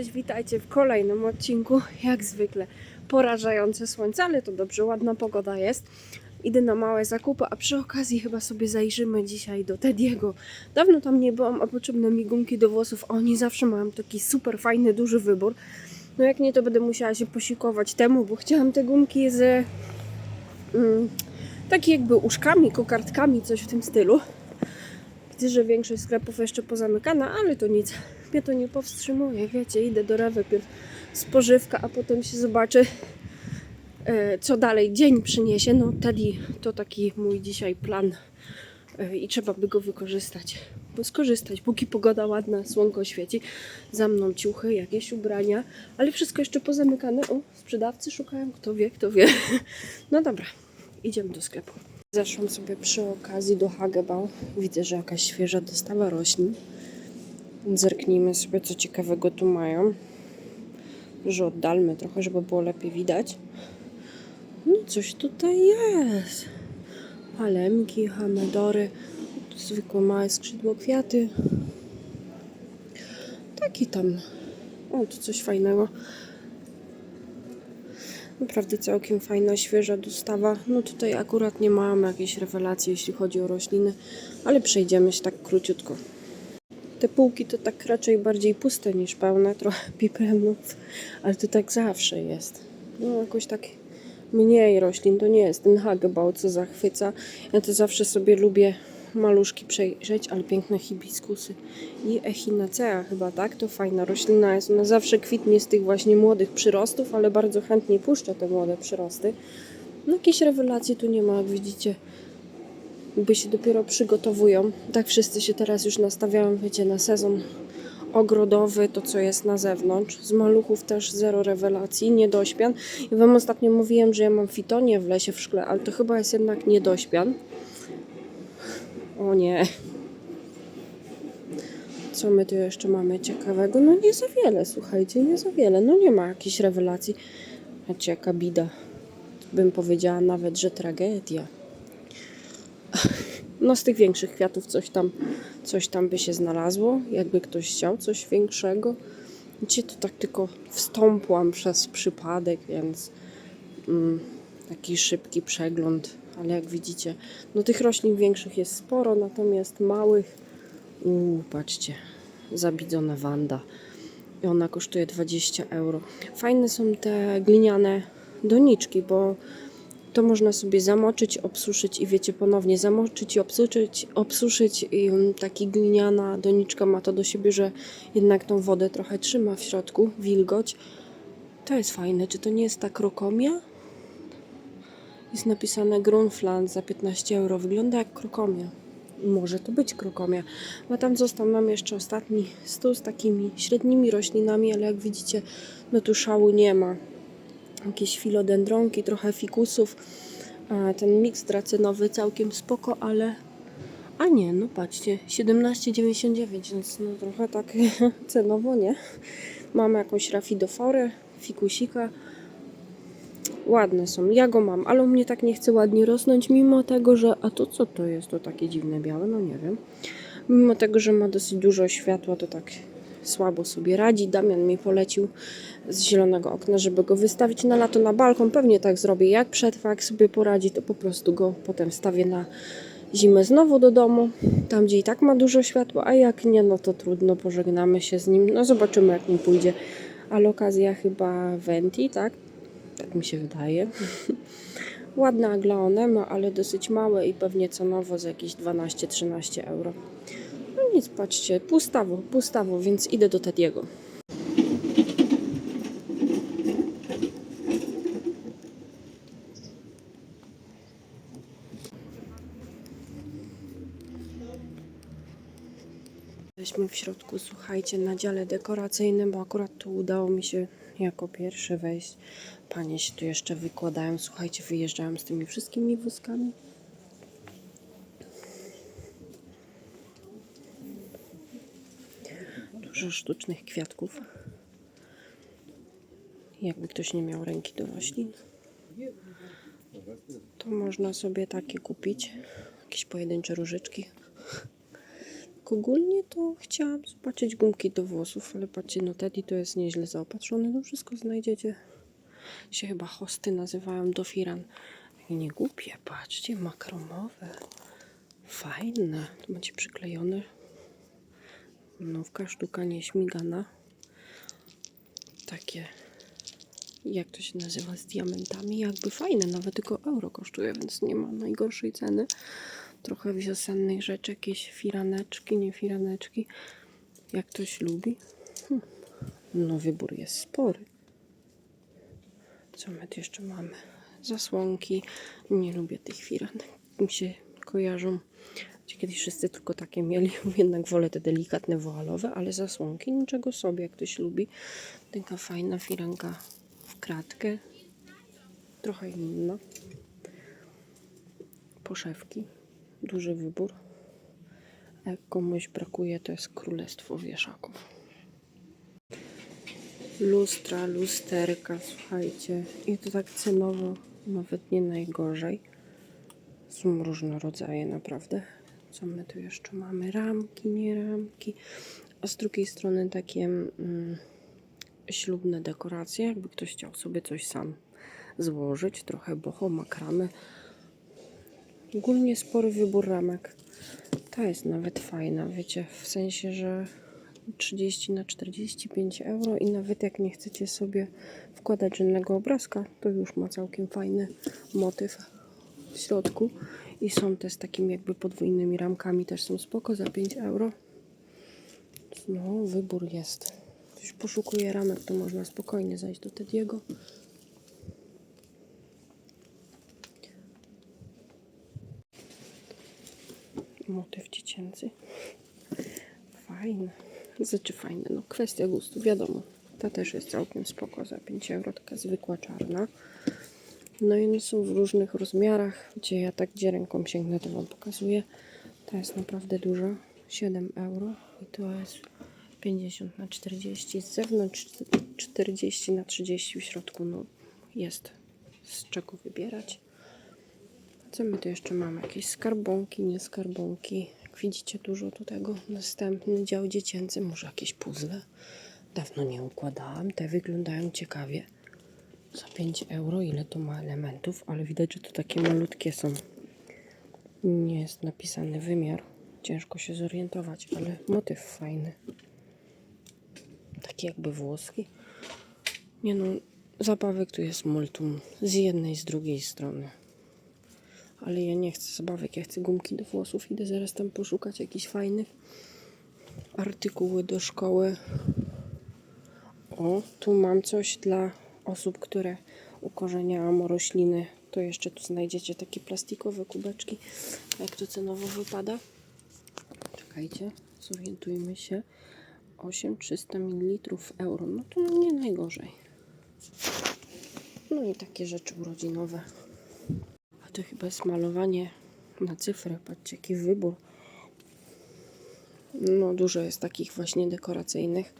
Cześć, witajcie w kolejnym odcinku. Jak zwykle porażające słońce, ale to dobrze, ładna pogoda jest. Idę na małe zakupy, a przy okazji chyba sobie zajrzymy dzisiaj do Tediego. Dawno tam nie byłam, a potrzebne mi gumki do włosów. Oni zawsze mają taki super fajny, duży wybór. No jak nie, to będę musiała się posikować temu, bo chciałam te gumki z mm, takie jakby uszkami, kokardkami, coś w tym stylu. Widzę, że większość sklepów jeszcze pozamykana, ale to nic. Mnie to nie powstrzymuje. Wiecie, idę do Rewy, pierw spożywka, a potem się zobaczy, e, co dalej dzień przyniesie. No, Teddy to taki mój dzisiaj plan e, i trzeba by go wykorzystać. Bo skorzystać, póki pogoda ładna, słonko świeci. Za mną ciuchy, jakieś ubrania, ale wszystko jeszcze pozamykane. O, sprzedawcy szukają, kto wie, kto wie. No dobra, idziemy do sklepu. Zeszłam sobie przy okazji do Hagebau. Widzę, że jakaś świeża dostawa roślin. Zerknijmy sobie, co ciekawego tu mają. Że oddalmy trochę, żeby było lepiej widać. No coś tutaj jest. Palemki, hamedory, zwykłe małe skrzydło kwiaty. Taki tam. O, tu coś fajnego. Naprawdę całkiem fajna, świeża dostawa. No tutaj akurat nie mam jakiejś rewelacji, jeśli chodzi o rośliny, ale przejdziemy się tak króciutko. Te półki to tak raczej bardziej puste niż pełne, trochę piplemów, ale to tak zawsze jest. No jakoś tak mniej roślin, to nie jest ten hagebał, co zachwyca. Ja to zawsze sobie lubię maluszki przejrzeć, ale piękne hibiskusy i echinacea chyba, tak? To fajna roślina jest. Ona zawsze kwitnie z tych właśnie młodych przyrostów, ale bardzo chętnie puszcza te młode przyrosty. No jakieś rewelacji tu nie ma, jak widzicie. Jakby się dopiero przygotowują. Tak wszyscy się teraz już nastawiają, wiecie, na sezon ogrodowy, to co jest na zewnątrz. Z maluchów też zero rewelacji, niedośpian. Ja wam ostatnio mówiłem, że ja mam fitonię w lesie w szkle, ale to chyba jest jednak niedośpian. O nie. Co my tu jeszcze mamy ciekawego? No nie za wiele, słuchajcie, nie za wiele. No nie ma jakichś rewelacji. Wiecie, jaka bida. Bym powiedziała nawet, że tragedia. No z tych większych kwiatów coś tam, coś tam by się znalazło, jakby ktoś chciał coś większego. Dzisiaj to tak tylko wstąpłam przez przypadek, więc mm, taki szybki przegląd, ale jak widzicie, no tych roślin większych jest sporo, natomiast małych, uuu, patrzcie, zabidzona wanda. I ona kosztuje 20 euro. Fajne są te gliniane doniczki, bo to można sobie zamoczyć, obsuszyć i wiecie, ponownie zamoczyć i obsuszyć, obsuszyć i mm, taki gliniana doniczka ma to do siebie, że jednak tą wodę trochę trzyma w środku, wilgoć. To jest fajne. Czy to nie jest ta krokomia? Jest napisane Grunfland za 15 euro. Wygląda jak krokomia. Może to być krokomia. Bo tam został nam jeszcze ostatni stół z takimi średnimi roślinami, ale jak widzicie, no tu szału nie ma jakieś filodendronki, trochę fikusów. Ten miks dracynowy całkiem spoko, ale... A nie, no patrzcie, 17,99, więc no trochę tak cenowo, nie? Mamy jakąś rafidoforę, fikusika. Ładne są, ja go mam, ale u mnie tak nie chce ładnie rosnąć, mimo tego, że... A to co to jest? To takie dziwne białe? No nie wiem. Mimo tego, że ma dosyć dużo światła, to tak słabo sobie radzi. Damian mi polecił z zielonego okna, żeby go wystawić na lato na balkon. Pewnie tak zrobię. Jak przetrwa, jak sobie poradzi, to po prostu go potem wstawię na zimę znowu do domu, tam gdzie i tak ma dużo światła, a jak nie, no to trudno, pożegnamy się z nim. No zobaczymy, jak mi pójdzie. Ale okazja chyba Venti, tak? Tak mi się wydaje. Ładne aglaonema, ale dosyć małe i pewnie cenowo za jakieś 12-13 euro. Nic, patrzcie, pustawo, pustawo, więc idę do Tediego. Jesteśmy w środku, słuchajcie, na dziale dekoracyjnym, bo akurat tu udało mi się jako pierwszy wejść. Panie się tu jeszcze wykładają, słuchajcie, wyjeżdżają z tymi wszystkimi wózkami. Dużo sztucznych kwiatków. Jakby ktoś nie miał ręki do roślin, to można sobie takie kupić. Jakieś pojedyncze różyczki. tak ogólnie to chciałam zobaczyć gumki do włosów, ale patrzcie, no Teddy to jest nieźle zaopatrzony, no wszystko znajdziecie. Się chyba hosty nazywają do firan. Nie głupie, patrzcie, makromowe. Fajne. To macie przyklejone. Nowka sztuka nieśmigana. Takie, jak to się nazywa, z diamentami. Jakby fajne, nawet tylko euro kosztuje, więc nie ma najgorszej ceny. Trochę wiosennych rzeczy, jakieś firaneczki, nie firaneczki. Jak ktoś lubi. Hm. No wybór jest spory. Co my tu jeszcze mamy? Zasłonki. Nie lubię tych firanek. Mi się kojarzą. Gdzie Kiedyś wszyscy tylko takie mieli. Jednak wolę te delikatne woalowe, ale zasłonki niczego sobie, jak ktoś lubi. Taka fajna firanka w kratkę. Trochę inna. Poszewki. Duży wybór. A jak komuś brakuje, to jest królestwo wieszaków lustra, lusterka, słuchajcie. I to tak cenowo nawet nie najgorzej. Są różne rodzaje, naprawdę. Co my tu jeszcze mamy? Ramki, nie ramki. A z drugiej strony takie mm, ślubne dekoracje, jakby ktoś chciał sobie coś sam złożyć. Trochę boho, makramy. Ogólnie spory wybór ramek. Ta jest nawet fajna, wiecie, w sensie, że 30 na 45 euro i nawet jak nie chcecie sobie wkładać żadnego obrazka, to już ma całkiem fajny motyw w środku i są te z takimi jakby podwójnymi ramkami też są spoko za 5 euro. No, wybór jest. Ktoś poszukuje ramek, to można spokojnie zajść do Tediego. Motyw dziecięcy. Fajne. Znaczy fajne, no kwestia gustu, wiadomo. Ta też jest całkiem spoko za 5 euro, taka zwykła czarna. No i one są w różnych rozmiarach, gdzie ja tak gdzie ręką sięgnę, to Wam pokazuję. Ta jest naprawdę duża, 7 euro i to jest 50 na 40 z zewnątrz, 40 na 30 w środku, no jest z czego wybierać. Co my tu jeszcze mamy? Jakieś skarbonki, nie skarbonki. Jak widzicie, dużo tu tego. Następny dział dziecięcy, może jakieś puzzle. Dawno nie układałam. Te wyglądają ciekawie. Za 5 euro, ile to ma elementów, ale widać, że to takie malutkie są. Nie jest napisany wymiar. Ciężko się zorientować, ale motyw fajny. Taki jakby włoski. Nie no, zabawek tu jest multum. Z jednej, z drugiej strony. Ale ja nie chcę zabawek, ja chcę gumki do włosów. Idę zaraz tam poszukać jakichś fajnych artykuły do szkoły. O, tu mam coś dla osób, które ukorzeniałam rośliny. To jeszcze tu znajdziecie takie plastikowe kubeczki. Jak to cenowo wypada? Czekajcie, zorientujmy się. 8300 ml euro. No to nie najgorzej. No i takie rzeczy urodzinowe. A to chyba jest malowanie na cyfrę. Patrzcie, jaki wybór. No, dużo jest takich właśnie dekoracyjnych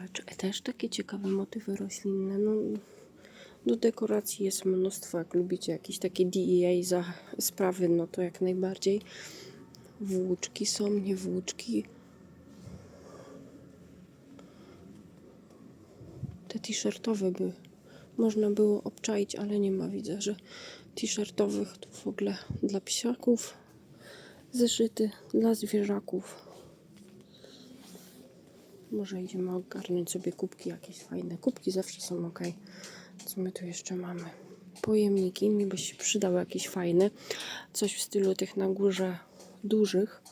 rzeczy. E, Też takie ciekawe motywy roślinne. No, do dekoracji jest mnóstwo. Jak lubicie jakieś takie DEA za sprawy, no to jak najbardziej. Włóczki są, nie włóczki. Te t-shirtowe by można było obczaić, ale nie ma. Widzę, że t-shirtowych to w ogóle dla psiaków, zeszyty dla zwierzaków. Może idziemy ogarnąć sobie kubki, jakieś fajne kubki, zawsze są ok. Co my tu jeszcze mamy? Pojemniki, mi by się przydały jakieś fajne. Coś w stylu tych na górze dużych,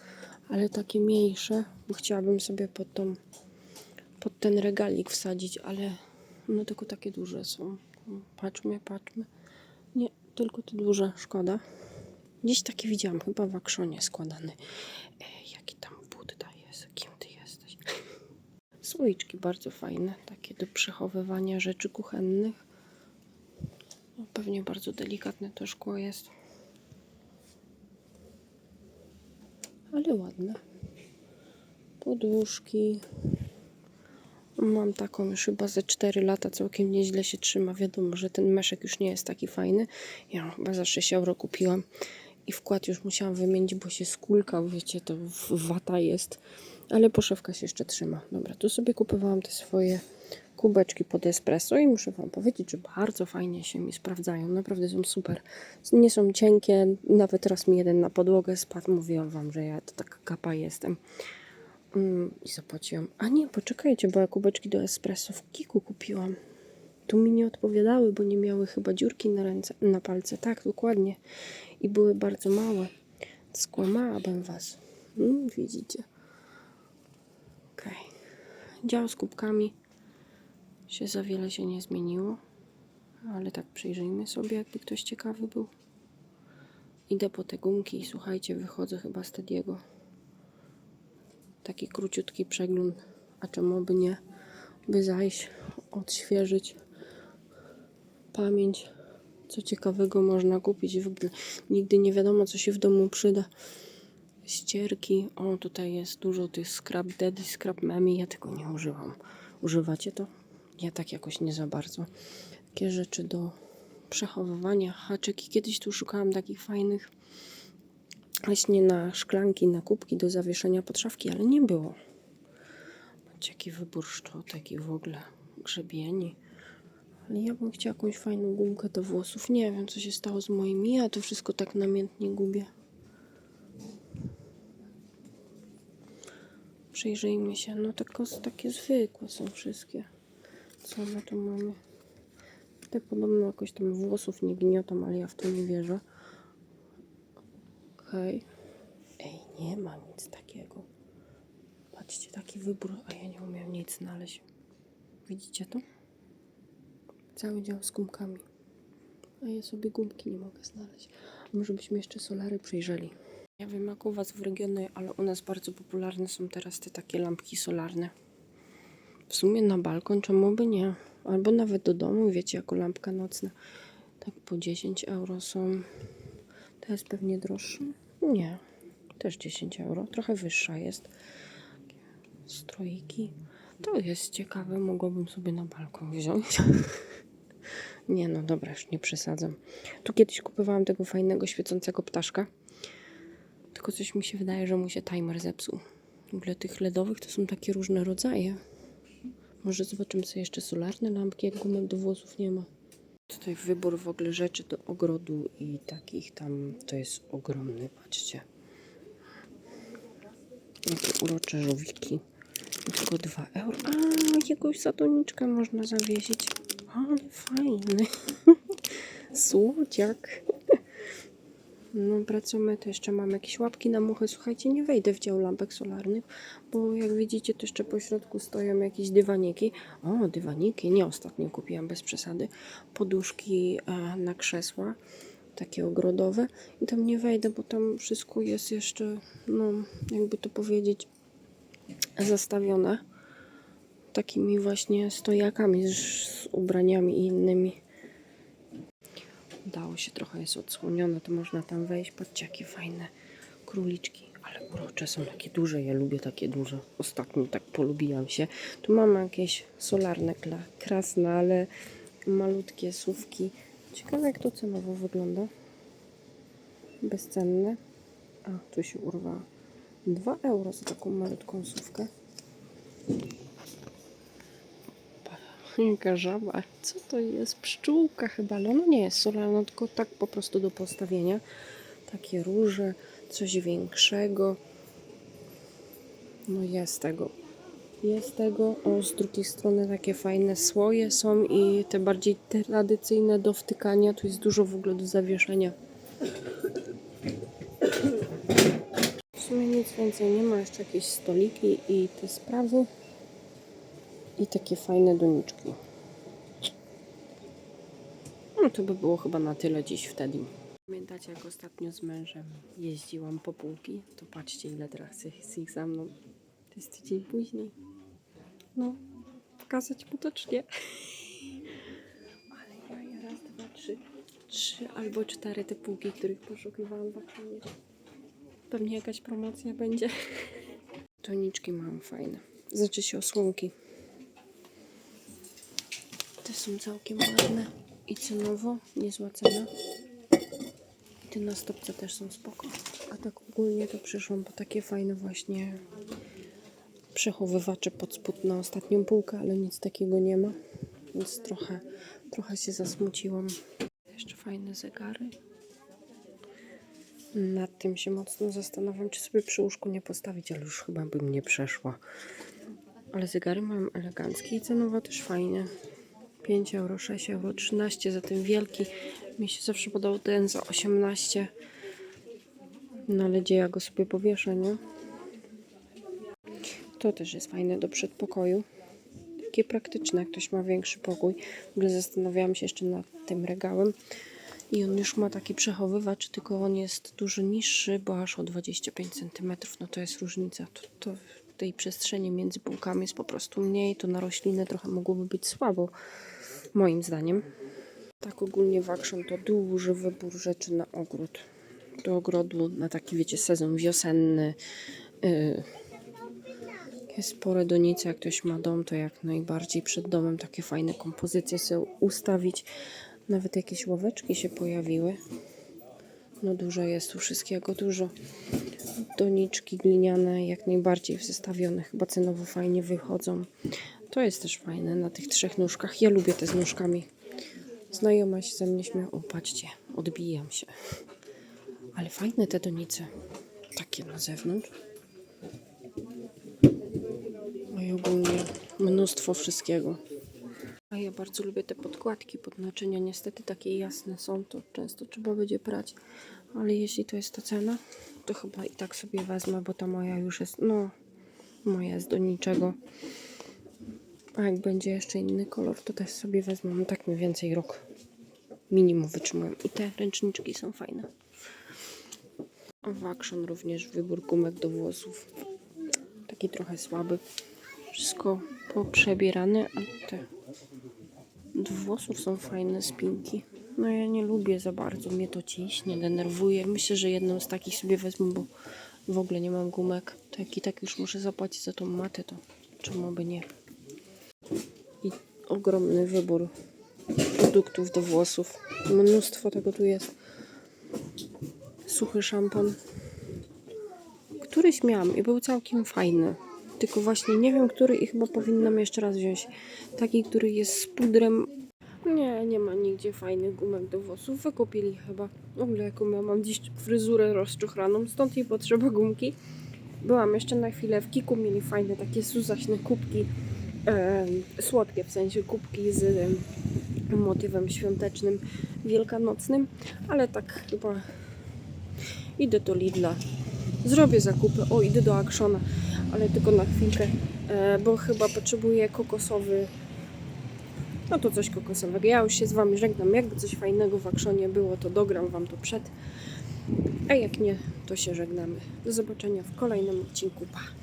ale takie mniejsze, bo chciałabym sobie pod, tą, pod ten regalik wsadzić, ale no tylko takie duże są. Patrzmy, patrzmy. Nie, tylko te duże, szkoda. Gdzieś taki widziałam, chyba w akszonie składany. E, jaki tam Budda jest? Kim ty jesteś? Słoiczki bardzo fajne, takie do przechowywania rzeczy kuchennych. No, pewnie bardzo delikatne to szkło jest. Ale ładne. Poduszki. Mam taką już chyba ze 4 lata, całkiem nieźle się trzyma. Wiadomo, że ten meszek już nie jest taki fajny. Ja chyba za 6 euro kupiłam i wkład już musiałam wymienić, bo się skulkał, wiecie, to wata jest. Ale poszewka się jeszcze trzyma. Dobra, tu sobie kupowałam te swoje kubeczki pod espresso i muszę Wam powiedzieć, że bardzo fajnie się mi sprawdzają. Naprawdę są super. Nie są cienkie, nawet raz mi jeden na podłogę spadł. Mówiłam Wam, że ja to taka kapa jestem. Mm, I zapłaciłam. A nie, poczekajcie, bo ja kubeczki do espresso w Kiku kupiłam. Tu mi nie odpowiadały, bo nie miały chyba dziurki na ręce, na palce. Tak, dokładnie. I były bardzo małe. Skłamałabym Was. Mm, widzicie. Okej. Dział z kubkami się za wiele się nie zmieniło. Ale tak przyjrzyjmy sobie, jakby ktoś ciekawy był. Idę po te gumki i słuchajcie, wychodzę chyba z Tediego. Taki króciutki przegląd. A czemu by nie? By zajść, odświeżyć pamięć. Co ciekawego można kupić. Nigdy nie wiadomo, co się w domu przyda. Ścierki. O, tutaj jest dużo tych scrap daddy, scrap mami. Ja tego nie używam. Używacie to? Ja tak jakoś nie za bardzo. Takie rzeczy do przechowywania. Haczyki. Kiedyś tu szukałam takich fajnych właśnie na szklanki, na kubki do zawieszenia pod szafki, ale nie było. Patrzcie, jaki wybór szczotek i w ogóle grzebieni. Ale ja bym chciała jakąś fajną gumkę do włosów. Nie wiem, co się stało z moimi. Ja to wszystko tak namiętnie gubię. Przyjrzyjmy się. No kosy takie zwykłe są wszystkie. Co my tu mamy? Te podobno jakoś tam włosów nie gniotą, ale ja w to nie wierzę. Okej. Ej, nie ma nic takiego. Patrzcie, taki wybór, a ja nie umiem nic znaleźć. Widzicie to? Cały dział z gumkami. A ja sobie gumki nie mogę znaleźć. Może byśmy jeszcze solary przyjrzeli. Ja wiem jak u Was w regionie, ale u nas bardzo popularne są teraz te takie lampki solarne. W sumie na balkon, czemu by nie? Albo nawet do domu, wiecie, jako lampka nocna. Tak po 10 euro są. To jest pewnie droższe? Nie. Też 10 euro. Trochę wyższa jest. Stroiki. To jest ciekawe. Mogłabym sobie na balkon wziąć. nie no, dobra, już nie przesadzam. Tu kiedyś kupowałam tego fajnego, świecącego ptaszka. Tylko coś mi się wydaje, że mu się timer zepsuł. W ogóle tych LEDowych to są takie różne rodzaje. Może zobaczymy sobie jeszcze solarne lampki, jak gumek do włosów nie ma. Tutaj wybór w ogóle rzeczy do ogrodu i takich tam to jest ogromny, patrzcie. Jakie urocze żółwiki. Tylko 2 euro. A, jakąś satoniczkę można zawiesić. Ale fajny. Słodziak. No, pracujemy, to jeszcze mam jakieś łapki na muchy. Słuchajcie, nie wejdę w dział lampek solarnych, bo jak widzicie, to jeszcze po środku stoją jakieś dywaniki. O, dywaniki, nie ostatnio kupiłam bez przesady. Poduszki e, na krzesła, takie ogrodowe. I tam nie wejdę, bo tam wszystko jest jeszcze, no, jakby to powiedzieć, zastawione takimi właśnie stojakami z, ubraniami innymi. Udało się, trochę jest odsłonione, to można tam wejść. Patrzcie, jakie fajne króliczki, ale urocze są takie duże. Ja lubię takie duże. Ostatnio tak polubiłam się. Tu mamy jakieś solarne krasne, ale malutkie słówki. Ciekawe, jak to cenowo wygląda. Bezcenne. A, tu się urwała. 2 euro za taką malutką słówkę. Jaka żaba. Co to jest? Pszczółka chyba. ona nie jest solarna, tylko tak po prostu do postawienia. Takie róże, coś większego. No jest tego. Jest tego. O, z drugiej strony takie fajne słoje są i te bardziej tradycyjne do wtykania. Tu jest dużo w ogóle do zawieszenia. W sumie nic więcej nie ma. Jeszcze jakieś stoliki i te sprawy. I takie fajne doniczki. No to by było chyba na tyle dziś wtedy. Pamiętacie jak ostatnio z mężem jeździłam po półki? To patrzcie ile teraz jest ich za mną. To jest tydzień później. No, pokazać mu to czy nie? Ale ja raz, dwa, trzy, trzy albo cztery te półki, których poszukiwałam w akcji. Pewnie jakaś promocja będzie. Toniczki mam fajne. Znaczy się osłonki. Te są całkiem ładne i cenowo niezła cena. te na stopce też są spoko. A tak ogólnie to przyszłam po takie fajne właśnie przechowywacze pod spód na ostatnią półkę, ale nic takiego nie ma. Więc trochę, trochę się zasmuciłam. Jeszcze fajne zegary. Nad tym się mocno zastanawiam, czy sobie przy łóżku nie postawić, ale już chyba bym nie przeszła. Ale zegary mam eleganckie i cenowo też fajne. 5 euro, 6 euro, 13 za ten wielki. Mi się zawsze podał ten za 18. No ale gdzie ja go sobie powieszę, nie? To też jest fajne do przedpokoju. Takie praktyczne, jak ktoś ma większy pokój. W ogóle zastanawiałam się jeszcze nad tym regałem. I on już ma taki przechowywacz, tylko on jest dużo niższy, bo aż o 25 cm. No to jest różnica. To, to tej przestrzeni między półkami jest po prostu mniej. To na rośliny trochę mogłoby być słabo, moim zdaniem. Tak ogólnie w Action to duży wybór rzeczy na ogród. Do ogrodu na taki, wiecie, sezon wiosenny. Yy, takie spore donice, jak ktoś ma dom, to jak najbardziej przed domem takie fajne kompozycje sobie ustawić. Nawet jakieś ławeczki się pojawiły. No dużo jest tu wszystkiego, dużo. Doniczki gliniane jak najbardziej zestawione, chyba cenowo fajnie wychodzą. To jest też fajne na tych trzech nóżkach. Ja lubię te z nóżkami. Znajoma się ze mnie. O, patrzcie, odbijam się. Ale fajne te donice. Takie na zewnątrz. No i ogólnie mnóstwo wszystkiego. A ja bardzo lubię te podkładki pod naczynia. Niestety takie jasne są, to często trzeba będzie prać. Ale jeśli to jest ta cena, to chyba i tak sobie wezmę, bo ta moja już jest, no, moja jest do niczego. A jak będzie jeszcze inny kolor, to też sobie wezmę. No tak mniej więcej rok minimum wytrzymują. I te ręczniczki są fajne. W Action również wybór gumek do włosów. Taki trochę słaby. Wszystko poprzebierane, a te do włosów są fajne spinki. No ja nie lubię za bardzo, mnie to ciśnie, denerwuje. Myślę, że jedną z takich sobie wezmę, bo w ogóle nie mam gumek. To jak i tak już muszę zapłacić za tą matę, to czemu by nie? I ogromny wybór produktów do włosów. Mnóstwo tego tu jest. Suchy szampon. Któryś miałam i był całkiem fajny. Tylko właśnie nie wiem, który i chyba powinnam jeszcze raz wziąć. Taki, który jest z pudrem. Nie, nie ma nigdzie fajnych gumek do włosów. Wykupili chyba. W ogóle jaką ja mam dziś fryzurę rozczuchraną, stąd jej potrzeba gumki. Byłam jeszcze na chwilę w Kiku, mieli fajne takie suzaśne kubki. E, słodkie w sensie kubki z motywem świątecznym, wielkanocnym. Ale tak chyba idę do Lidla. Zrobię zakupy. O, idę do Actiona, ale tylko na chwilkę, e, bo chyba potrzebuję kokosowy. No to coś kokosowego. Ja już się z Wami żegnam. Jakby coś fajnego w Actionie było, to dogram Wam to przed. A jak nie, to się żegnamy. Do zobaczenia w kolejnym odcinku. Pa!